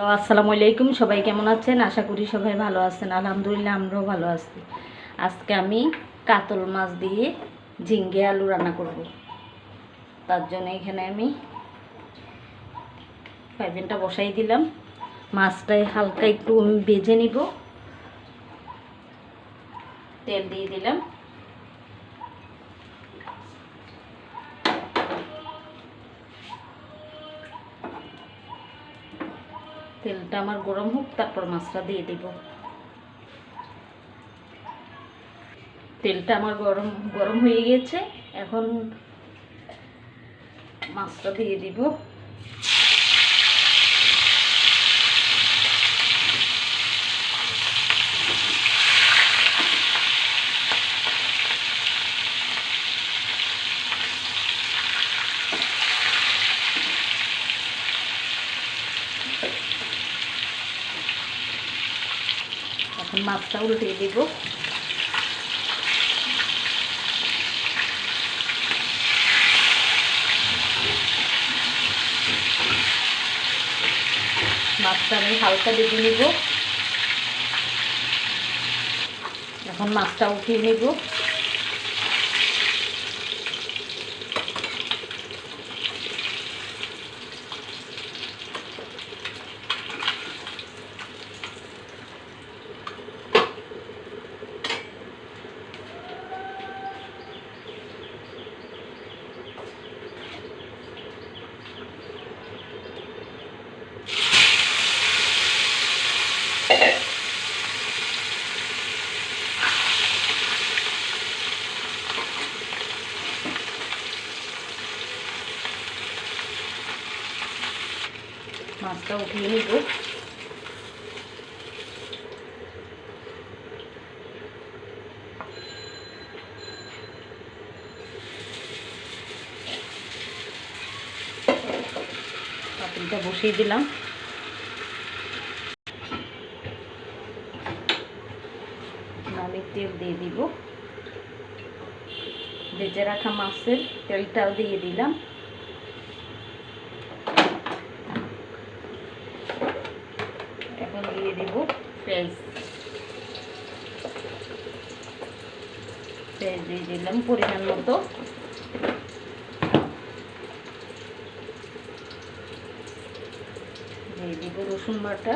Hello, আসসালামু আলাইকুম। সবাই কেমন আছেন? আশা করি সবাই ভালো আছেন। আলহামদুলিল্লাহ, আমরাও ভালো আছি। আজকে আমি কাতল মাছ দিয়ে ঝিঙ্গে আলু রান্না করব। তার জন্য এখানে আমি ফ্রাইপ্যানটা বসাই দিলাম। মাছটাই হালকা একটু আমি ভেজে নিব। তেল দিয়ে দিলাম। তেলটা আমার গরম হোক, তারপর মাছটা দিয়ে দিব। তেলটা আমার গরম গরম হয়ে গেছে, এখন মাছটা দিয়ে দিব। এখন মাছটা উল্টে দেব। মাছটা আমি হালকা ভেজে নিব। এখন মাছটা উঠিয়ে নেব। মাছটা উঠিয়ে নিব। পাতিলটা বসিয়ে দিলাম। আমি তেল দিয়ে দিব। ভেজে রাখা মাছের তেলটাও দিয়ে দিলাম এখন দিয়ে দিব, পেঁয়াজ। পেঁয়াজ দিয়ে দিলাম পরিমাণ মতো। দিয়ে দিব রসুন বাটা।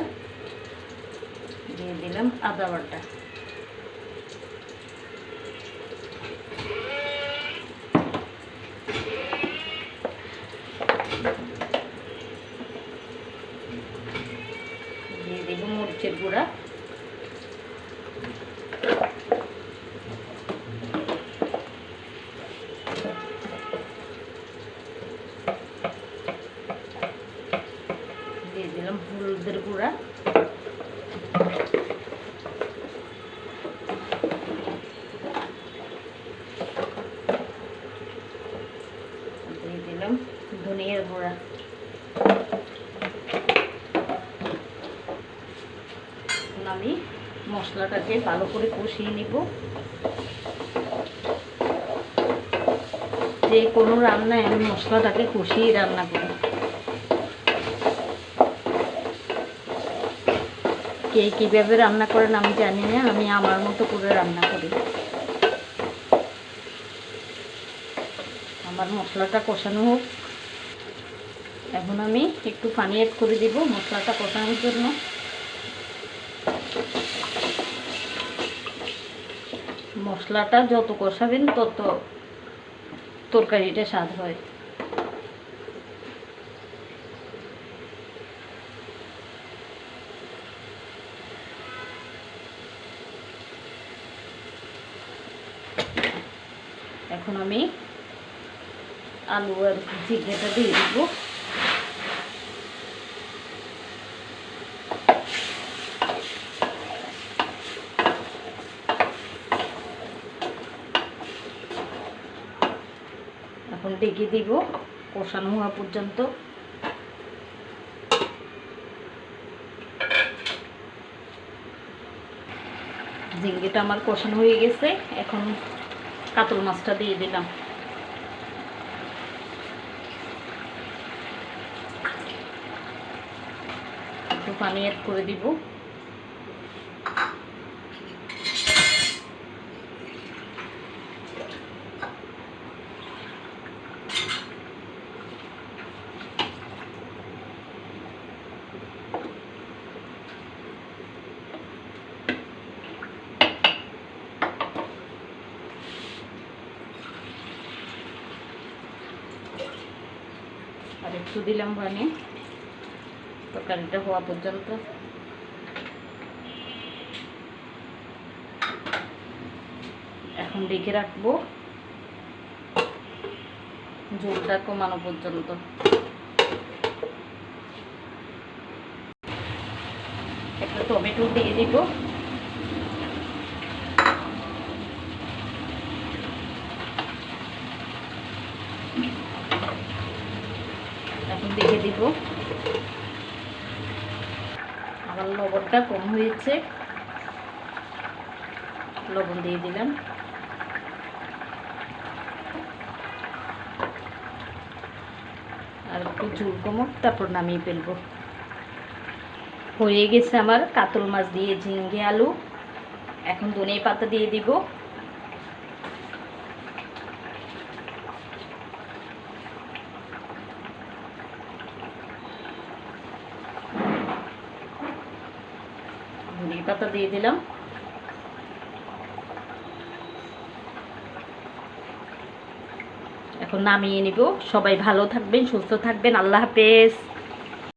দিয়ে দিলাম আদা বাটা। দিয়ে দেব মরিচের গুঁড়া। দিয়ে দিলাম হলুদের গুঁড়া। দিয়ে দিলাম ধনিয়ার গুঁড়া এখন আমি মশলাটাকে ভালো করে কষিয়ে নিব। যে কোনো রান্নায় আমি মশলাটাকে কষিয়ে রান্না করি। কে কীভাবে রান্না করেন আমি জানি না, আমি আমার মতো করে রান্না করি। আমার মশলাটা কষানো হোক। এখন আমি একটু পানি অ্যাড করে দিব মশলাটা কষানোর জন্য। মশলাটা যত কষাবেন তত তরকারিটা স্বাদ হয়। এখন আমি আলু আর ঝিঙ্গেটা দিয়ে দিব। এখন ডেকে দিব, কষানো হওয়া পর্যন্ত। ঝিঙ্গেটা আমার কষানো হয়ে গেছে, এখন কাতল মাছটা দিয়ে দিলাম। একটু পানি অ্যাড করে দিব আর একটু দিলাম পানি। তরকারিটা হওয়া পর্যন্ত। এখন ডেকে রাখব। ঝোলটা কমানো পর্যন্ত। একটা টমেটো দিয়ে দিব। এখন দেখে দিব। আমার লবণটা কম হয়েছে। লবণ দিয়ে দিলাম। আর একটু ঝুল কমক তারপর নামিয়ে ফেলব। হয়ে গেছে আমার কাতল মাছ দিয়ে ঝিঙ্গে আলু। এখন ধনে পাতা দিয়ে দিব। ধনে পাতা দিয়ে দিলাম। এখন নামিয়ে নিব। সবাই ভালো থাকবেন সুস্থ থাকবেন। আল্লাহ হাফেজ।